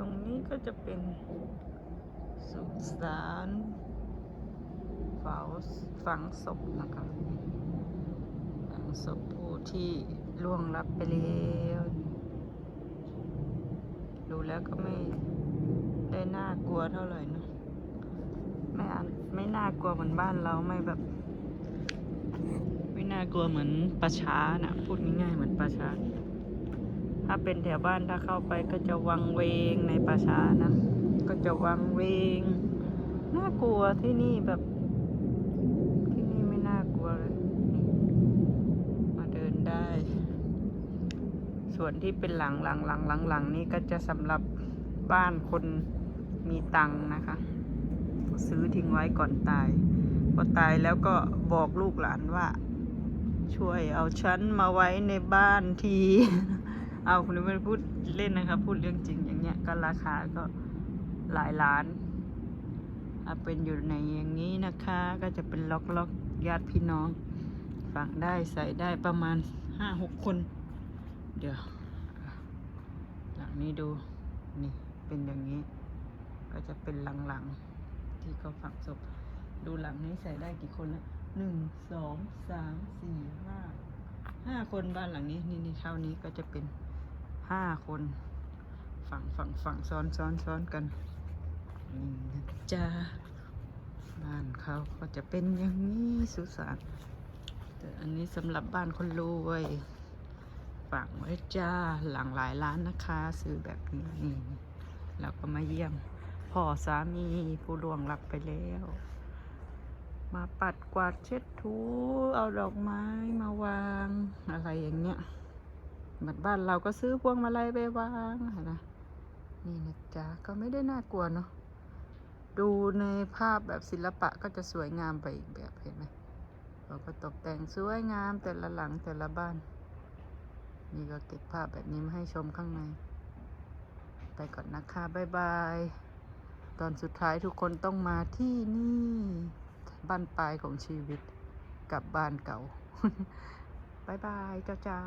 ตรงนี้ก็จะเป็นสุสานฝ้าฝังศพนะคะฝังศพผู้ที่ล่วงลับไปแล้วดูแล้วก็ไม่ได้น่ากลัวเท่าไหร่นะไม่ไม่น่ากลัวเหมือนบ้านเราไม่แบบ ไม่น่ากลัวเหมือนประชานะพูดง่ายๆเหมือนประชา ถ้าเป็นแถวบ้านถ้าเข้าไปก็จะวังเวงในป่าช้านะ ก็จะวังเวง น่ากลัวที่นี่แบบ ที่นี่ไม่น่ากลัวเลยมาเดินได้ ส่วนที่เป็นหลังหลังหลังหลังหลังนี่ก็จะสำหรับบ้านคนมีตังค์นะคะ ซื้อทิ้งไว้ก่อนตายพอตายแล้วก็บอกลูกหลานว่า ช่วยเอาฉันมาไว้ในบ้านที เอาคุณไม่ได้พูดเล่นนะครับ พูดเรื่องจริงอย่างเงี้ยก็ราคาก็หลายล้านถ้าเป็นอยู่ในอย่างนี้นะคะ ก็จะเป็นล็อกล็อกญาติพี่น้องฝังได้ใส่ได้ประมาณห้าหกคน เดี๋ยว หลังนี้ดูนี่เป็นอย่างนี้ ก็จะเป็นหลังๆ ที่เขาฝังศพดูหลังนี้ใส่ได้กี่คนละหนึ่งสองสามสี่ห้าห้าคนบ้านหลังนี้ นี่นี่เท่านี้ก็จะเป็น ห้าคน ฝั่งฝั่งฝั่งซ้อนซ้อนซ้อนกันนี่นะจ๊ะบ้านเขาก็จะเป็นอย่างนี้สุสานแต่อันนี้สำหรับบ้านคนรวยฝั่งไว้จ้าหลังหลายล้านนะคะ ซื้อแบบนี้นี่แล้วก็มาเยี่ยมพ่อสามีผู้ล่วงลับไปแล้ว มาปัดกวาดเช็ดถูเอาดอกไม้มาวางอะไรอย่างเงี้ย เหมือนบ้านเราก็ซื้อพวงมาลัยไปวางนะนี่นะจ๊ะก็ไม่ได้น่ากลัวเนาะดูในภาพแบบศิลปะก็จะสวยงามไปอีกแบบเห็นไหมเราก็ตกแต่งสวยงามแต่ละหลังแต่ละบ้าน นี่ก็เก็บภาพแบบนี้มาให้ชมข้างใน ไปก่อนนะคะบ๊ายบาย ตอนสุดท้ายทุกคนต้องมาที่นี่บ้านปลายของชีวิตกับบ้านเก่า บ๊ายบายเจ้าเจ้า